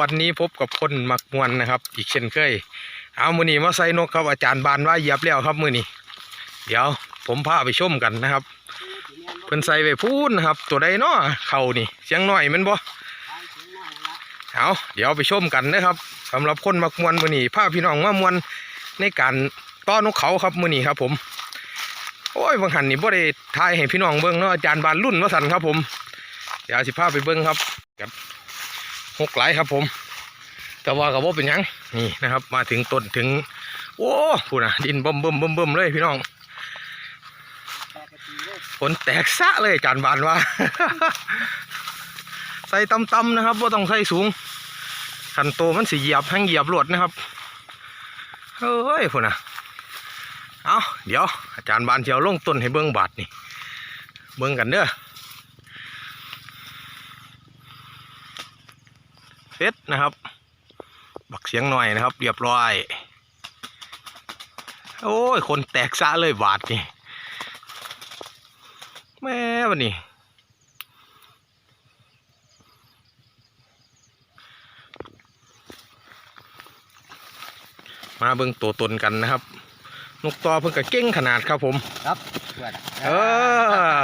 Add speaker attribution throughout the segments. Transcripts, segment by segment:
Speaker 1: วันนี้พบกับคนมักมวนนะครับ อีกเช่นเคย เอามือนี้มาใส่นกครับอาจารย์บานว่าเหยียบแล้วครับมือนี้เดี๋ยวผมพาไปชมกันนะครับเพิ่นใส่ไปพูนนะครับ ตัวใดเนาะเขานี่เสียงหน่อยมันบ่เอาเดี๋ยวไปชมกันนะครับสำหรับคนมักมวนมือนี้พาพี่น้องมามวนในการต้อนนกเขาครับมือนี้ครับ ผม โอ้ยบางหันนี่บ่ได้ทายให้พี่น้องเบิ่งเนาะอาจารย์บานรุ่นว่าสันครับ ผมเดี๋ยวสิพาไปเบิ่งครับครับ หกไหลายครับผม แต่ว่ากับว่าเป็นยังนี่นะครับ มาถึงต้นถึง โอ้พูนะดินบ่มบ่มบ่มบ่มเลยพี่น้องฝนแตกซะเลยอาจานบานว่า ใส่ต่ำๆนะครับว่าต้องใส่สูงขันโตมันสิเหยียบแห้งเหยียบรวดนะครับเฮ้ยพูนะเอาเดี๋ยวอาจารย์บานเจียวลงต้นให้เบิ้องบาทนี่ เบิ้องกันเด้อ เสร็จนะครับ บักเสียงหน่อยนะครับ เรียบร้อย โอ้ย คนแตกซะเลยบาทนี่แม่วันนี้มาเบิ่งตัวตนกันนะครับ นกต่อเพิ่งกะเก่งขนาดครับผม
Speaker 2: ครับเพื่อน
Speaker 1: เอ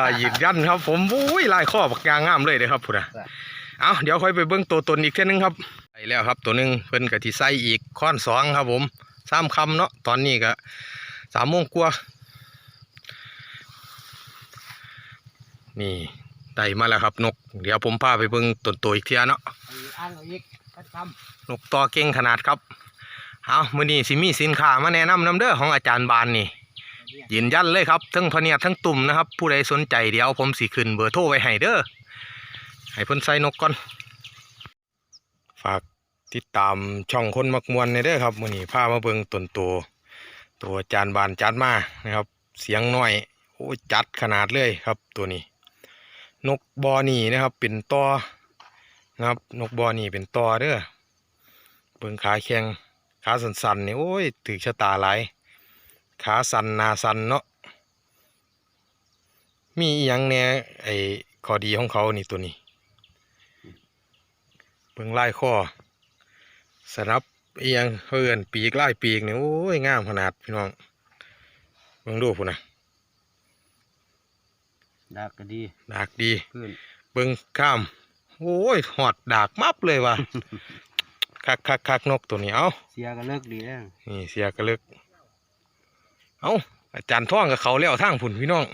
Speaker 1: อหยิบยันครับผมอุ้ยลายข้อบักยางงามเลยเด้อครับพุ่นนะ เอาเดี๋ยวค่อยไปเบิ่งตัวตนอีกเท่านึงครับไปแล้วครับ ตัวหนึงเพิ่นกะที่ใส่อีกค้อนสองครับ ผมสามคำเนาะตอนนี้ก็สามโมงกว่านี่ได้มาแล้วครับนก เดี๋ยวผมพาไปเบิ่งต้นตัวอีกเทียเนาะ
Speaker 2: อ่านเอาอีกกัดค
Speaker 1: นกต่อเก่งขนาดครับเอามื้อนี้สิมีสินค้ามาแนะนำนำเด้อของอาจารย์บานนี่ำยืนยันเลยครับทั้งพะเนียดทั้งตุ่มนะครับ ผู้ใดสนใจเดี๋ยวผมสิขึ้นเบอร์โทรไว้ให้เด้อ ให้เพิ่นใส่นกก่อน ฝากติดตามช่องคนมักมวนในเด้อครับมื้อนี้พามาเบิ่งต้นโตตัวจานบานจัดมานะครับ เสียงน้อยโอ้ยจัดขนาดเลยครับตัวนี้ นกบอนี่นะครับ เป็นตอนะครับ นกบอนี่เป็นตอเด้อเบิ่งขาแข็งขาสันๆนี่โอ้ยถึกชะตาหลายขาสันนาสันเนาะมีอหยังแหน่ไอ้ข้อดีของเขานี่ตัวนี้ เบิ่งลายข้อสนับอีหยังเฮือนปีกลายปีกนี่โอ้ยงามขนาดพี่น้องเบิ่งดูพุ่นนะ
Speaker 2: ดากก็ดี
Speaker 1: ดากดี
Speaker 2: เพื่อน
Speaker 1: เบิ่งข้ามโอ้ยหอดดากมับเลยว่ะคักคักคักนกตัวนี้เอา
Speaker 2: เสียก็เลิกดีแล้ว
Speaker 1: นี่เสียกระลึกเอาอาจารย์ท่องกับเขาแล้วทางผุนพี่น้อง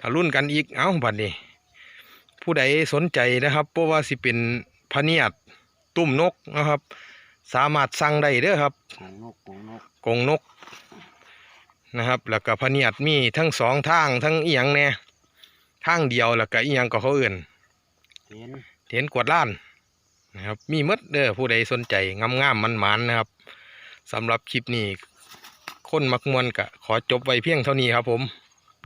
Speaker 1: ถ้ารุ่นกันอีกเอาบัดนี้ผู้ใดสนใจนะครับเพราะว่าสิเป็น พะเนียดตุ่มนกนะครับ สามารถสั่งได้เด้อครับ
Speaker 2: กงนกกงนก
Speaker 1: กรงนกนะครับ แล้วก็พะเนียดมีทั้งสองทางทั้งอีหยังแน่ทางเดียวแล้วก็อีหยังก็เขาเอื่น
Speaker 2: เห็น
Speaker 1: เห็นกวดล้านนะครับ มีหมดเด้อผู้ใดสนใจงามๆมันๆนะครับสำหรับคลิปนี้คนมักมวนกะขอจบไว้เพียงเท่านี้ครับผม